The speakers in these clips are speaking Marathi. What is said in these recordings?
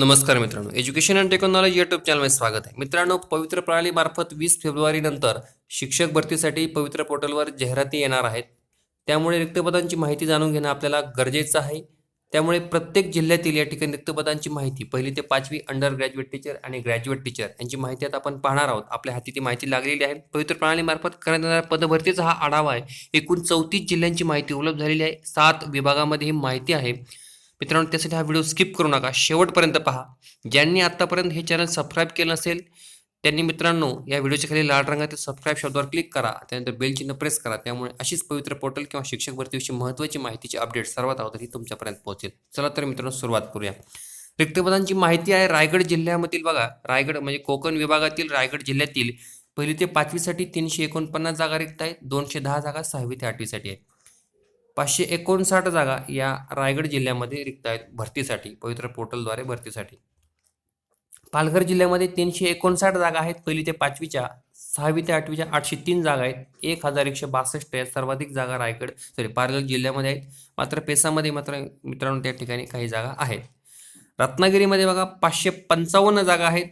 नमस्कार मित्रांनो. एज्युकेशन अँड टेक्नॉलॉजी युट्यूब चॅनलमध्ये स्वागत आहे. मित्रांनो पवित्र प्रणालीमार्फत वीस फेब्रुवारीनंतर शिक्षक भरतीसाठी पवित्र पोर्टलवर जाहिराती येणार आहेत. त्यामुळे रिक्तपदांची माहिती जाणून घेणं आपल्याला गरजेचं आहे. त्यामुळे प्रत्येक जिल्ह्यातील या ठिकाणी रिक्तपदांची माहिती पहिली ते पाचवी अंडर ग्रॅज्युएट टीचर आणि ग्रॅज्युएट टीचर यांची माहिती आता आपण पाहणार आहोत. आपल्या हाती ती माहिती लागलेली आहे. पवित्र प्रणालीमार्फत करण्यात येणाऱ्या पदभरतीचा हा आढावा आहे. एकूण चौतीस जिल्ह्यांची माहिती उपलब्ध झालेली आहे. सात विभागामध्ये ही माहिती आहे. मित्रांनो त्यासाठी हा व्हिडिओ स्किप करू नका. शेवटपर्यंत पहा. ज्यांनी आत्तापर्यंत हे चॅनल सबस्क्राईब केलं नसेल त्यांनी मित्रांनो या व्हिडिओच्या खाली लाल रंगातील सबस्क्राईब शब्दावर क्लिक करा. त्यानंतर बेल चिन्ह प्रेस करा. त्यामुळे अशीच पवित्र पोर्टल किंवा शिक्षक भरतीविषयी महत्त्वाची माहितीची अपडेट सर्वात अगोदर ही तुमच्यापर्यंत पोहोचेल. चला तर मित्रांनो सुरुवात करूया. रिक्तपदांची माहिती आहे रायगड जिल्ह्यामधील बघा. रायगड म्हणजे कोकण विभागातील रायगड जिल्ह्यातील पहिली ते पाचवीसाठी तीनशे एकोणपन्नास जागा रिक्त आहेत. दोनशे दहा जागा सहावी ते आठवीसाठी आहेत. पाचशे एकोणसाठ जागा या रायगड जिल्ह्यामध्ये रिक्त आहेत भरतीसाठी पवित्र पोर्टलद्वारे भरतीसाठी. पालघर जिल्ह्यामध्ये तीनशे एकोणसाठ जागा आहेत पहिली ते पाचवीच्या सहावी ते आठवीच्या आठशे तीन जागा आहेत एक हजार एकशे बासष्ट आहेत सर्वाधिक जागा रायगड सॉरी पालघर जिल्ह्यामध्ये आहेत. मात्र पेसामध्ये मात्र मित्रांनो त्या ठिकाणी काही जागा आहेत. रत्नागिरीमध्ये बघा पाचशे पंचावन्न जागा आहेत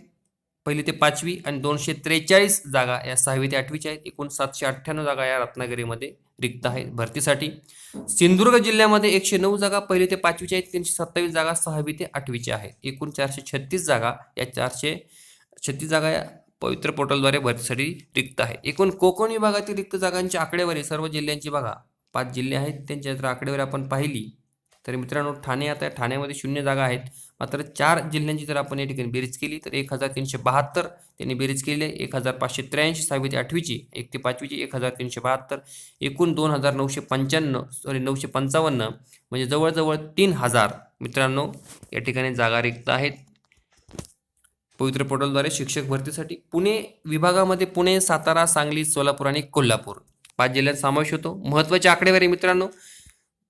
पहिली ते पाचवी आणि दोनशे त्रेचाळीस जागा या सहावी ते आठवीच्या आहेत. एकूण सातशे अठ्ठ्याण्णव जागा या रत्नागिरीमध्ये रिक्त आहेत भरतीसाठी. सिंधुदुर्ग जिल्ह्यामध्ये एकशे नऊ जागा पहिली ते पाचवीच्या आहेत. तीनशे सत्तावीस जागा सहावी ते आठवीच्या आहेत. एकूण चारशे छत्तीस जागा या चारशे छत्तीस जागा या पवित्र पोर्टलद्वारे भरतीसाठी रिक्त आहे एकूण कोकण विभागातील रिक्त जागांची आकडेवारी सर्व जिल्ह्यांची बघा. पाच जिल्हे आहेत. त्यांच्या जर आकडेवारी आपण पाहिली तर मित्रांनो ठाणे आता ठाण्यामध्ये शून्य जागा आहेत. मात्र चार जिल्ह्यांची जर आपण या ठिकाणी बेरीज केली तर एक हजार तीनशे बहात्तर त्यांनी बेरीज केली आहे. एक हजार पाचशे त्र्याऐंशी सहावी ते आठवीची एक ते पाचवीची एक हजार तीनशे बहात्तर एकूण दोन हजार नऊशे पंच्याण्णव सॉरी नऊशे पंचावन्न म्हणजे जवळजवळ तीन हजार मित्रांनो या ठिकाणी जागा रिक्त आहेत. पवित्र पोर्टलद्वारे शिक्षक भरतीसाठी पुणे विभागामध्ये पुणे सातारा सांगली सोलापूर आणि कोल्हापूर पाच जिल्ह्यात समावेश होतो. महत्त्वाच्या आकडेवारी मित्रांनो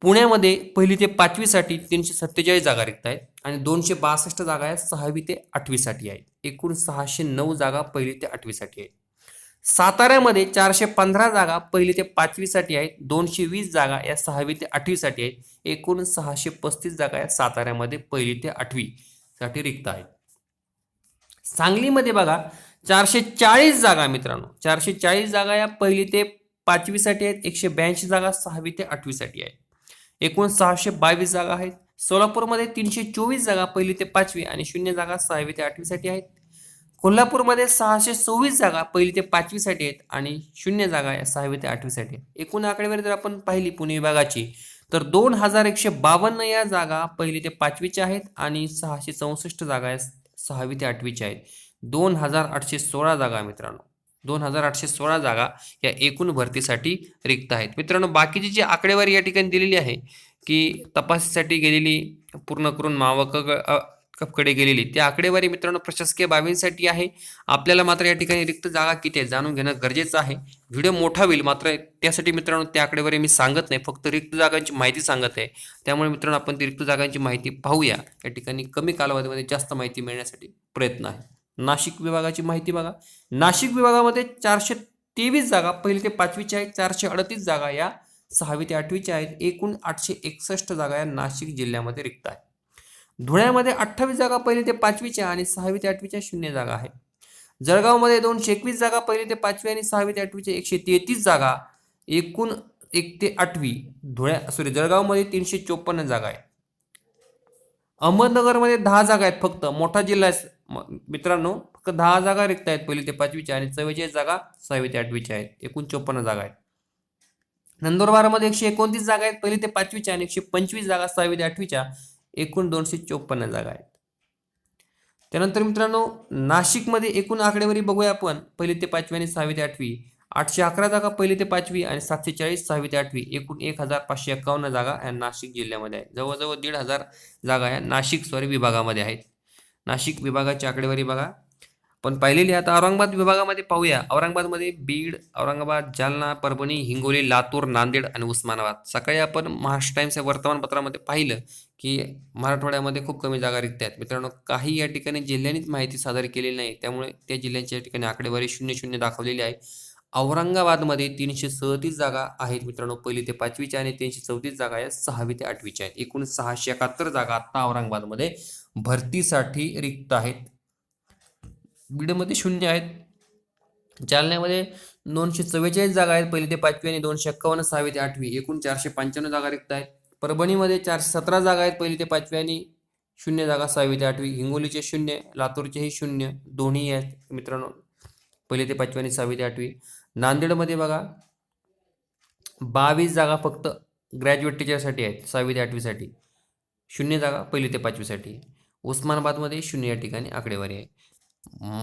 पुण्यामध्ये पहिली ते पाचवीसाठी तीनशे सत्तेचाळीस जागा रिक्त आहेत. आणि दोनशे बासष्ट जागा आहेत सहावी ते आठवीसाठी आहेत. एकूण सहाशे नऊ जागा पहिली ते आठवीसाठी आहेत. साताऱ्यामध्ये चारशे पंधरा जागा पहिली ते पाचवीसाठी आहेत दोनशे वीस जागा या सहावी ते आठवीसाठी आहेत. एकूण सहाशे पस्तीस जागा या साताऱ्यामध्ये पहिली ते आठवीसाठी रिक्त आहेत. सांगलीमध्ये बघा चारशे चाळीस जागा मित्रांनो. चारशे चाळीस जागा या पहिली ते पाचवीसाठी आहेत एकशे ब्याऐंशी जागा सहावी ते आठवीसाठी आहेत. एकूण सहाशे बावीस जागा आहेत सोलापूरमध्ये तीनशे चोवीस जागा पहिली ते पाचवी आणि शून्य जागा सहावी ते आठवीसाठी आहेत. कोल्हापूरमध्ये सहाशे सव्वीस जागा पहिली ते पाचवीसाठी आहेत आणि शून्य जागा या सहावी ते आठवीसाठी आहेत. एकूण आकडेवारी जर आपण पाहिली पुणे विभागाची तर दोन हजार एकशे बावन्न या जागा पहिली ते पाचवीच्या आहेत आणि सहाशे चौसष्ट जागा या सहावी ते आठवीच्या आहेत. दोन हजार आठशे सोळा जागा मित्रांनो. दोन हजार आठशे सोळा जागा या एकूण भरतीसाठी रिक्त आहेत. मित्रांनो बाकीची जी आकडेवारी या ठिकाणी दिलेली आहे की तपासीसाठी गेलेली पूर्ण करून मावक कपकडे गेलेली. त्या आकडेवारी मित्रांनो प्रशासकीय बाबींसाठी आहे. आपल्याला मात्र या ठिकाणी रिक्त जागा किती आहे जाणून घेणं गरजेचं आहे. व्हिडिओ मोठा होईल मात्र त्यासाठी मित्रांनो त्या आकडेवारी मी सांगत नाही. फक्त रिक्त जागांची माहिती सांगत आहे. त्यामुळे मित्रांनो आपण ती रिक्त जागांची माहिती पाहूया. या ठिकाणी कमी कालावधीमध्ये जास्त माहिती मिळण्यासाठी प्रयत्न आहे. नाशिक विभागाची माहिती बघा. नाशिक विभागामध्ये चारशे तेवीस जागा पहिली ते पाचवीच्या आहेत चारशे अडतीस जागा या सहावी ते आठवीच्या आहेत. एकूण आठशे एकसष्ट जागा या नाशिक जिल्ह्यामध्ये रिक्त आहेत. धुळ्यामध्ये अठ्ठावीस जागा पहिली ते पाचवीच्या आणि सहावी ते आठवीच्या शून्य जागा आहेत. जळगावमध्ये दोनशे एकवीस जागा पहिली ते पाचवी आणि सहावी ते आठवीच्या एकशे तेहतीस जागा. एकूण एक ते आठवी धुळ्या सॉरी जळगावमध्ये तीनशे चोपन्न जागा आहेत. अहमदनगरमध्ये दहा जागा आहेत फक्त. मोठा जिल्हा आहे. म- मित्रांनो फक्त दहा जागा रिक्त आहेत. पहिली ते पाचवीच्या आणि चव्वेचाळीस जागा सहावी ते आठवीच्या आहेत. एकूण चोपन्न जागा आहेत. नंदुरबारमध्ये एकशे एकोणतीस जागा आहेत. पहिली ते पाचवीच्या आणि एकशे पंचवीस जागा सहावी ते आठवीच्या एकूण दोनशे चोपन्न जागा आहेत. त्यानंतर मित्रांनो नाशिकमध्ये एकूण आकडेवारी बघूया आपण. पहिली ते पाचवी आणि सहावी ते आठवी. आठशे अकरा जागा पहिली ते पाचवी आणि सातशे चाळीस सहावी ते आठवी. एकूण एक हजार पाचशे एकावन्न जागा या नाशिक जिल्ह्यामध्ये आहेत. जवळजवळ दीड हजार जागा या नाशिक सॉरी विभागामध्ये आहेत. नाशिक विभागाची आकडेवारी बघा. पण पाहिलेली आता औरंगाबाद विभागामध्ये पाहूया. औरंगाबादमध्ये बीड औरंगाबाद जालना परभणी हिंगोली लातूर नांदेड आणि उस्मानाबाद. सकाळी आपण महाराष्ट्र टाइम्स या वर्तमानपत्रामध्ये पाहिलं की मराठवाड्यामध्ये खूप कमी जागा रिक्त आहेत. मित्रांनो काही या ठिकाणी जिल्ह्यांनीच माहिती सादर केलेली नाही. त्यामुळे त्या जिल्ह्यांच्या ठिकाणी आकडेवारी शून्य शून्य दाखवलेली आहे. औरंगाबादमध्ये तीनशे सदतीस जागा आहेत मित्रांनो पहिली ते पाचवीच्या आणि तीनशे चौतीस जागा आहेत सहावी ते आठवीच्या आहेत. एकूण सहाशे एकाहत्तर जागा आत्ता औरंगाबादमध्ये भरतीसाठी रिक्त आहेत. बीडमध्ये शून्य आहेत. जालन्यामध्ये दोनशे चव्वेचाळीस जागा आहेत. पहिली ते पाचवी आणि दोनशे एक्कावन्न सहावी ते आठवी. एकूण चारशे पंच्याण्णव जागा रिक्त आहेत. परभणीमध्ये चारशे सतरा जागा आहेत. पहिली ते पाचवी आणि शून्य जागा सहावी ते आठवी. हिंगोलीचे शून्य लातूरचेही शून्य दोन्ही आहेत मित्रांनो. पहिली ते पाचवी आणि सहावी ते आठवी. नांदेडमध्ये बघा बावीस जागा फक्त ग्रॅज्युएट टीचरसाठी आहेत. सहावी ते आठवीसाठी. शून्य जागा पहिली ते पाचवीसाठी. उस्मानाबादमध्ये शून्य या ठिकाणी आकडेवारी आहे.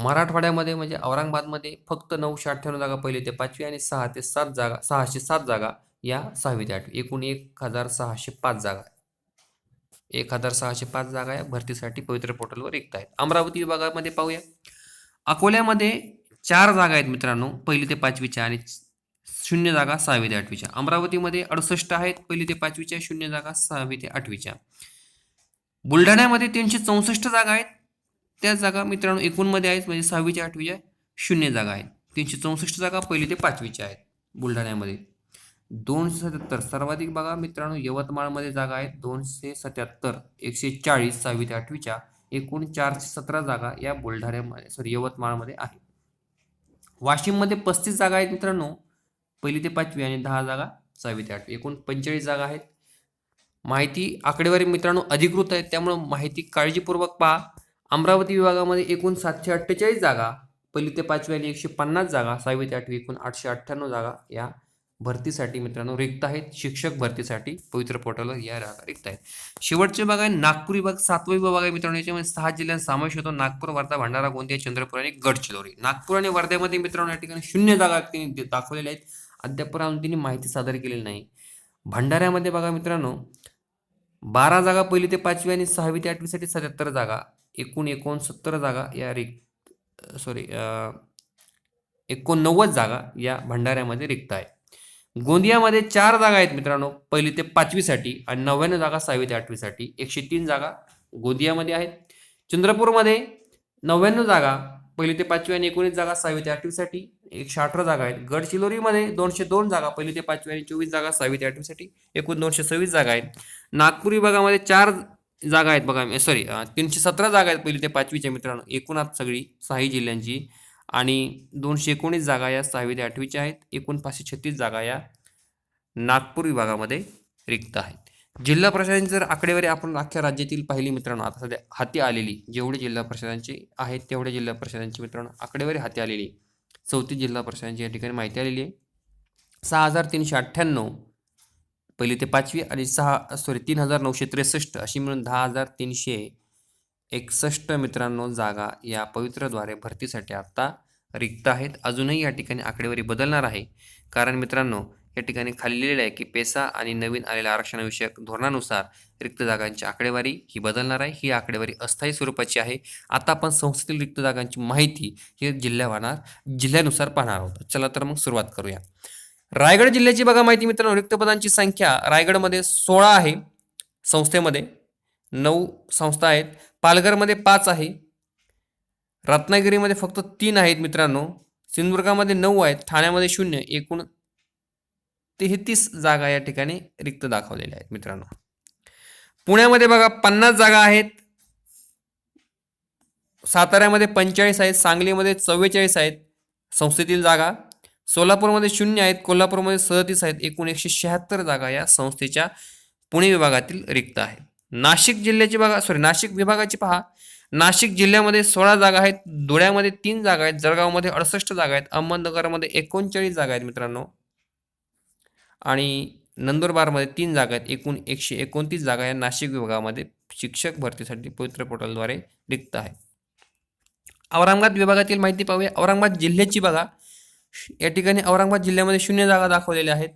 मराठवाड्यामध्ये म्हणजे औरंगाबादमध्ये फक्त नऊशे अठ्ठ्याण्णव जागा पहिली ते पाचवी आणि सहा ते सात जागा सहाशे सात जागा या सहावी ते आठवी एकूण एक हजार सहाशे पाच जागा एक हजार सहाशे पाच जागा या भरतीसाठी पवित्र पोर्टलवर रिक्त आहेत. अमरावती विभागामध्ये पाहूया. अकोल्यामध्ये चार जागा आहेत मित्रांनो पहिली ते पाचवीच्या आणि शून्य जागा सहावी ते आठवीच्या. अमरावतीमध्ये अडुसष्ट आहेत पहिली ते पाचवीच्या शून्य जागा सहावी ते आठवीच्या. बुलढाण्यामध्ये तीनशे चौसष्ट जागा आहेत त्या जागा मित्रांनो एकूणमध्ये आहेत म्हणजे सहावीच्या आठवीच्या शून्य जागा आहेत. तीनशे चौसष्ट जागा पहिली ते पाचवीच्या आहेत बुलढाण्यामध्ये. दोनशे सत्याहत्तर सर्वाधिक बघा मित्रांनो यवतमाळमध्ये जागा आहेत दोनशे सत्याहत्तर एकशे चाळीस सहावी ते आठवीच्या एकूण चारशे सतरा जागा या बुलढाण्यामध्ये सॉरी यवतमाळमध्ये आहे वाशिममध्ये पस्तीस जागा आहेत मित्रांनो पहिली ते पाचवी आणि दहा जागा सहावी ते आठवी. एकूण पंचेचाळीस जागा आहेत. माहिती आकडेवारी मित्रांनो अधिकृत आहेत त्यामुळं माहिती काळजीपूर्वक पहा. अमरावती विभागामध्ये एकूण सातशे अठ्ठेचाळीस जागा पहिली ते पाचवी आणि एकशे पन्नास जागा सहावी ते आठवी एकूण आठशे अठ्ठ्याण्णव जागा या भरतीसाठी मित्रांनो रिक्त आहेत. शिक्षक भरतीसाठी पवित्र पोर्टलवर या जागा रिक्त आहेत. शेवटचे विभाग आहे नागपूर विभाग सातवा विभाग आहे मित्रांनो. याच्यामध्ये सहा जिल्ह्यांत समावेश होतो. नागपूर वर्धा भंडारा गोंदिया चंद्रपूर आणि गडचिरोली. नागपूर आणि वर्ध्यामध्ये मित्रांनो या ठिकाणी शून्य जागा त्यांनी दाखवलेल्या आहेत. अद्यापर्यंत तिने माहिती सादर केलेली नाही. भंडाऱ्यामध्ये बघा मित्रांनो बारा जागा पहिली ते पाचवी आणि सहावी ते आठवीसाठी सत्याहत्तर जागा. एकूण एकोणसत्तर जागा या रिक्त सॉरी एकोणनव्वद जागा या भंडाऱ्यामध्ये रिक्त आहे. गोंदियामध्ये चार जागा आहेत मित्रांनो. पहिली ते पाचवीसाठी आणि नव्याण्णव जागा सहावी ते आठवीसाठी. एकशे तीन जागा गोंदियामध्ये आहेत. चंद्रपूरमध्ये नव्याण्णव जागा पहिली ते पाचवी आणि एकोणीस जागा सहावी ते आठवीसाठी. एकशे अठरा जागा आहेत. गडचिरोलीमध्ये दोनशे दोन जागा पहिली ते पाचवी आणि चोवीस जागा सहावी ते आठवीसाठी. एकूण दोनशे सव्वीस जागा आहेत. नागपूर विभागामध्ये चार जागा आहेत बघा सॉरी तीनशे सतरा जागा आहेत पहिली ते पाचवीच्या मित्रांनो. एकूणात सगळी सहाही जिल्ह्यांची. आणि दोनशे एकोणीस जागा या सहावी ते आठवीच्या आहेत. एकूण पाचशे छत्तीस जागा या नागपूर विभागामध्ये रिक्त आहेत. जिल्हा प्रशासनाची जर आकडेवारी आपण अख्ख्या राज्यातील पाहिली मित्रांनो आता सध्या हाती आलेली जेवढे जिल्हा प्रशासनांची आहेत तेवढे जिल्हा प्रशासनांची मित्रांनो आकडेवारी हाती आलेली. चौथी जिल्हा प्रशासनाची या ठिकाणी माहिती आलेली आहे. सहा हजार तीनशे अठ्ठ्याण्णव पहिली ते पाचवी आणि सहा सॉरी तीन हजार नऊशे त्रेसष्ट अशी मिळून दहा हजार तीनशे एकसष्ट मित्रांनो जागा या पवित्रद्वारे भरतीसाठी आत्ता रिक्त आहेत. अजूनही या ठिकाणी आकडेवारी बदलणार आहे. कारण मित्रांनो या ठिकाणी खाली लिहिलेलं आहे की पेसा आणि नवीन आलेल्या आरक्षणाविषयक धोरणानुसार रिक्त जागांची आकडेवारी ही बदलणार आहे. ही आकडेवारी अस्थायी स्वरूपाची आहे. आता आपण संस्थेतील रिक्त जागांची माहिती ही जिल्ह्यावार जिल्ह्यानुसार पाहणार आहोत. चला तर मग सुरुवात करूया. रायगड जिल्ह्याची बघा माहिती मित्रांनो रिक्त पदांची संख्या रायगडमध्ये सोळा आहे. संस्थेमध्ये नऊ संस्था आहेत. पालघरमध्ये पाच आहे. रत्नागिरीमध्ये फक्त तीन आहेत मित्रांनो. सिंधुदुर्गामध्ये नऊ आहेत. ठाण्यामध्ये शून्य एकूण तेहतीस जागा या ठिकाणी रिक्त दाखवलेल्या आहेत मित्रांनो. पुण्यामध्ये बघा पन्नास जागा आहेत. साताऱ्यामध्ये पंचेचाळीस आहेत. सांगलीमध्ये चव्वेचाळीस आहेत. संस्थेतील जागा सोलापूरमध्ये शून्य आहेत कोल्हापूरमध्ये सदतीस आहेत एकूण एकशे शहात्तर जागा या संस्थेच्या पुणे विभागातील रिक्त आहेत. नाशिक जिल्ह्याची बघा सॉरी नाशिक विभागाची पहा. नाशिक जिल्ह्यामध्ये सोळा जागा आहेत धुळ्यामध्ये तीन जागा आहेत जळगावमध्ये अडसष्ट जागा आहेत अहमदनगरमध्ये एकोणचाळीस जागा आहेत मित्रांनो. आणि नंदुरबारमध्ये तीन जागा आहेत एकूण एकशे एकोणतीस जागा या नाशिक विभागामध्ये शिक्षक भरतीसाठी पवित्र पोर्टलद्वारे रिक्त आहे औरंगाबाद विभागातील माहिती पाहूया. औरंगाबाद जिल्ह्याची बघा. या ठिकाणी औरंगाबाद जिल्ह्यामध्ये शून्य जागा दाखवलेल्या आहेत.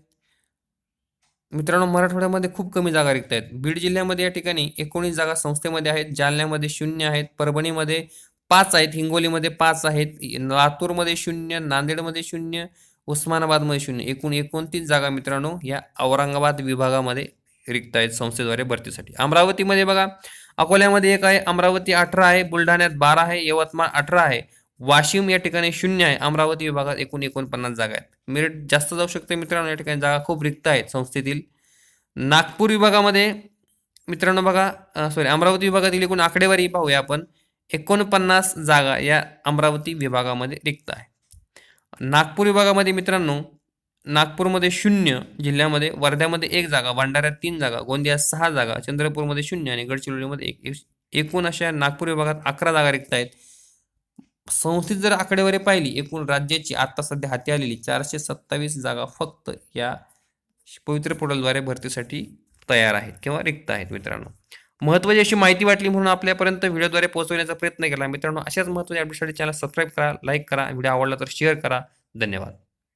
मित्रांनो मराठवाड्यामध्ये खूप कमी जागा रिक्त आहेत. बीड जिल्ह्यामध्ये या ठिकाणी एकोणीस जागा संस्थेमध्ये आहेत. जालन्यामध्ये शून्य आहेत. परभणीमध्ये पाच आहेत. हिंगोलीमध्ये पाच आहेत. लातूरमध्ये शून्य नांदेडमध्ये शून्य उस्मानाबादमध्ये शून्य. एकूण एकोणतीस जागा मित्रांनो या औरंगाबाद विभागामध्ये रिक्त आहेत संस्थेद्वारे भरतीसाठी. अमरावतीमध्ये बघा अकोल्यामध्ये एक आहे अमरावती अठरा आहे बुलढाण्यात बारा आहे यवतमाळ अठरा आहे. वाशिम या ठिकाणी शून्य आहे. अमरावती विभागात एकूण एकोणपन्नास जागा आहेत. मेरिट जास्त जाऊ शकते मित्रांनो या ठिकाणी जागा खूप रिक्त आहेत संस्थेतील. नागपूर विभागामध्ये मित्रांनो बघा सॉरी अमरावती विभागातील एकूण आकडेवारी पाहूया आपण. एकोणपन्नास जागा या अमरावती विभागामध्ये रिक्त आहे. नागपूर विभागामध्ये मित्रांनो नागपूरमध्ये शून्य जिल्ह्यामध्ये वर्ध्यामध्ये एक जागा भंडाऱ्यात तीन जागा गोंदियात सहा जागा चंद्रपूरमध्ये शून्य आणि गडचिरोलीमध्ये एक एक- एकूण अशा नागपूर विभागात अकरा जागा रिक्त आहेत. संस्थेत जर आकडेवारी पाहिली एकूण राज्याची आता सध्या हाती आलेली चारशे सत्तावीस जागा फक्त या पवित्र पोर्टलद्वारे भरतीसाठी तयार आहेत किंवा रिक्त आहेत मित्रांनो. महत्त्वाची अशी माहिती वाटली म्हणून आपल्यापर्यंत व्हिडिओद्वारे पोहोचवण्याचा प्रयत्न केला. मित्रांनो अशाच महत्त्वाच्या अपडेटसाठी चॅनल सबस्क्राईब करा लाईक करा व्हिडिओ आवडला तर शेअर करा. धन्यवाद.